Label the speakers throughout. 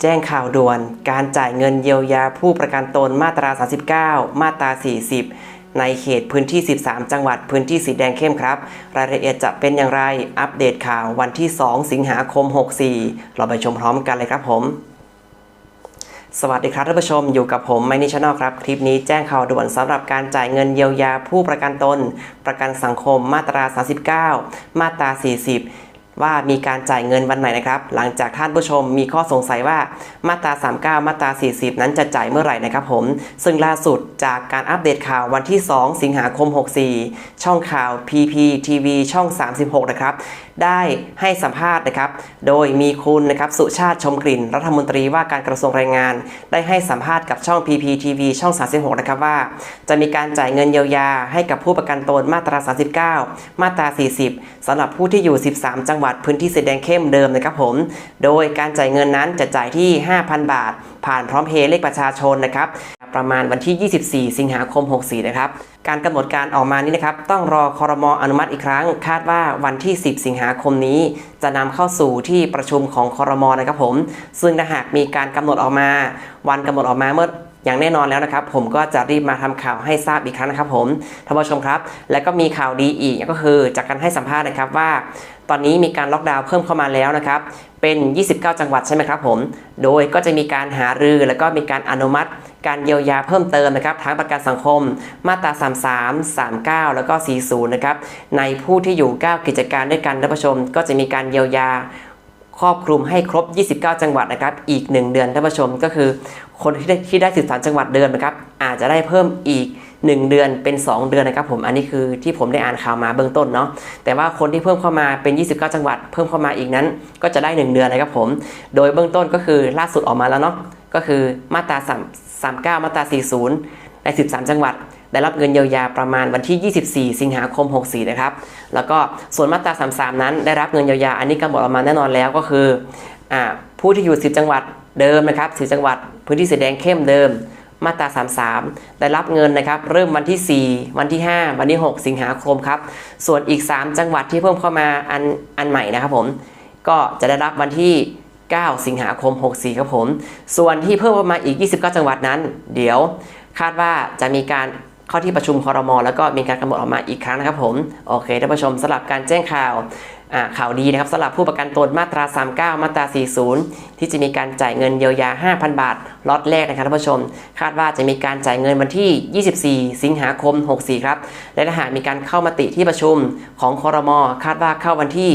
Speaker 1: แจ้งข่าวด่วน การจ่ายเงินเยียวยาผู้ประกันตนมาตรา 39 มาตรา 40 ในเขตพื้นที่ 13 จังหวัดพื้นที่สีแดงเข้มครับ รายละเอียดจะเป็นอย่างไร อัปเดตข่าววันที่ 2 สิงหาคม 64 เราไปชมพร้อมกันเลยครับผมสวัสดีครับท่านผู้ชมอยู่กับผมไมนิชแนลครับ คลิปนี้แจ้งข่าวด่วนสำหรับการจ่ายเงินเยียวยาผู้ประกันตน ประกันสังคมมาตรา 39 มาตรา 40 ว่ามีการจ่ายเงินวันไหนนะครับ หลังจากท่านผู้ชมมีข้อสงสัยว่ามาตรา 39 มาตรา 40 นั้นจะจ่ายเมื่อไหร่นะครับผม ซึ่งล่าสุดจากการอัปเดตข่าววันที่ 2 สิงหาคม 64 ช่องข่าว PPTV ช่อง 36 นะครับ ได้ให้สัมภาษณ์นะครับ โดยมีคุณนะครับสุชาติชมกลิ่น รัฐมนตรีว่าการกระทรวงแรงงาน ได้ให้สัมภาษณ์กับช่อง PPTV ช่อง 36 นะครับว่า จะมีการจ่ายเงินเยียวยาให้กับผู้ประกันตนมาตรา 39 มาตรา 40สำหรับผู้ที่อยู่ 13 จังหวัดพื้นที่สีแดงเข้มเดิมนะครับผม โดยการจ่ายเงินนั้นจะจ่ายที่ 5,000 บาท ผ่านพร้อมเพย์เลขประชาชนนะครับประมาณวันที่ 24 สิงหาคม 64 นะครับ การกำหนดการออกมานี้นะครับ ต้องรอคอรมออนุมัติอีกครั้ง คาดว่าวันที่ 10 สิงหาคมนี้ จะนำเข้าสู่ที่ประชุมของคอรมอนะครับผม ซึ่งถ้าหากมีการกำหนดออกมา วันกำหนดออกมาเมื่อ อย่างแน่นอนแล้วนะครับ ผมก็จะรีบมาทำข่าวให้ทราบอีกครั้งนะครับ ผมท่านผู้ชมครับ และก็มีข่าวดีอีกก็คือจากการให้สัมภาษณ์นะครับว่า ตอนนี้มีการล็อกดาวน์เพิ่มเข้ามาแล้วนะครับเป็น 29 จังหวัดใช่ไหมครับผม โดยก็จะมีการหารือแล้วก็มีการอนุมัติ การเยียวยาเพิ่มเติมนะครับทั้งประกันสังคม มาตรา 33 39 แล้วก็ 40 นะครับ ในผู้ที่อยู่ 9 กิจการด้วยกันท่านผู้ชม ก็จะมีการเยียวยา ครอบคลุมให้ครบ 29 จังหวัดนะครับ อีก 1 เดือนท่านผู้ชมก็คือ คนที่ได้ที่ได้13จังหวัดเดิมนะครับ อาจจะได้เพิ่มอีก 1 เดือนเป็น 2 เดือนนะครับ ผมอันนี้คือที่ผมได้อ่านข่าวมาเบื้องต้นเนาะแต่ว่าคนที่เพิ่มเข้ามาเป็น 29 จังหวัด เพิ่มเข้ามาอีกนั้น ก็จะได้ 1 เดือนนะครับผม โดยเบื้องต้นก็คือล่าสุดออกมาแล้วเนาะก็คือมาตรา3 39 มาตรา 40 ใน 13 จังหวัด ได้รับเงินเยียวยาประมาณวันที่ 24 สิงหาคม 64 นะครับ แล้วก็ส่วนมาตรา 33 นั้น ได้รับเงินเยียวยาอันนี้กำหนดออกมาแน่นอนแล้วก็คืออผู้ที่อยู่ 10 จังหวัดเดิมนะครับ 10 จังหวัด พื้นที่สีแดงเข้มเดิม มาตรา 33 ได้รับเงินนะครับ เริ่มวันที่ 4 วันที่ 5 วันที่ 6 สิงหาคมครับ ส่วนอีก 3 จังหวัดที่เพิ่มเข้ามาอันอันใหม่นะครับผม ก็จะได้รับวันที่9 สิงหาคม 64 ครับผม ส่วนที่เพิ่มเข้ามาอีก 29 จังหวัดนั้น เดี๋ยวคาดว่าจะมีการ เข้าที่ประชุมคอรมอแล้วก็มีการกำหนดออกมาอีกครั้งนะครับผมโอเคท่านผู้ชมสำหรับการแจ้งข่าวข่าวดีนะครับสำหรับผู้ประกันตนมาตรา 39 มาตรา 40 ที่จะมีการจ่ายเงินเยียวยา 5,000 บาทล็อตแรกนะครับท่านผู้ชม คาดว่าจะมีการจ่ายเงินวันที่ 24 สิงหาคม 64 ครับ และถ้าหากมีการเข้ามติที่ประชุมของคอรมอคาดว่าเข้าวันที่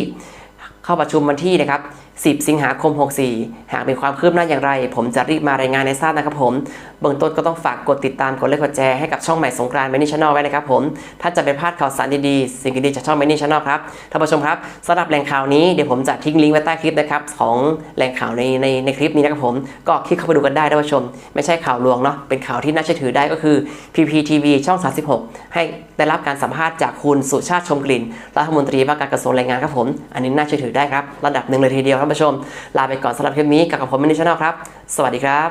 Speaker 1: เข้าประชุมวันที่นะครับ10 สิงหาคม 64 หากมีความคืบหน้าอย่างไร ผมจะรีบมารายงานในทราบนะครับผม เบื้องต้นก็ต้องฝากกดติดตามกดไลค์กดแชร์ให้กับช่องใหม่สงกรานต์มนนี่ชแนลไว้นะครับผม ถ้าจะไปพลาดข่าวสารดีๆ สิ่งดีๆจากช่องมนนี่ชแนลครับ ท่านผู้ชมครับสำหรับแหล่งข่าวนี้เดี๋ยวผมจะทิ้งลิงก์ไว้ใต้คลิปนะครับของแหล่งข่าวในในในคลิปนี้นะครับผม ก็คลิกเข้าไปดูกันได้ท่านผู้ชม ไม่ใช่ข่าวลวงเนาะ เป็นข่าวที่น่าเชื่อถือได้ก็คือ PPTV ช่อง 36 ให้ได้รับการสัมภาษณ์จากคุณสุชาติชมกลิ่นรัฐมนตรีว่าการกระทรวงแรงงานครับผม อันนี้น่าเชื่อถือได้ครับระดับหนึ่งเลยทีเดียวท่านผู้ชม ลาไปก่อนสำหรับคลิปนี้กับผมมินิชแนลครับ สวัสดีครับ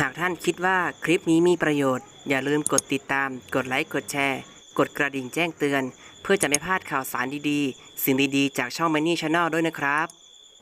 Speaker 1: หากท่านคิดว่าคลิปนี้มีประโยชน์ อย่าลืมกดติดตาม กดไลค์ กดแชร์ กดกระดิ่งแจ้งเตือน เพื่อจะไม่พลาดข่าวสารดีๆ สิ่งดีๆ จากช่องมินิชแนลด้วยนะครับ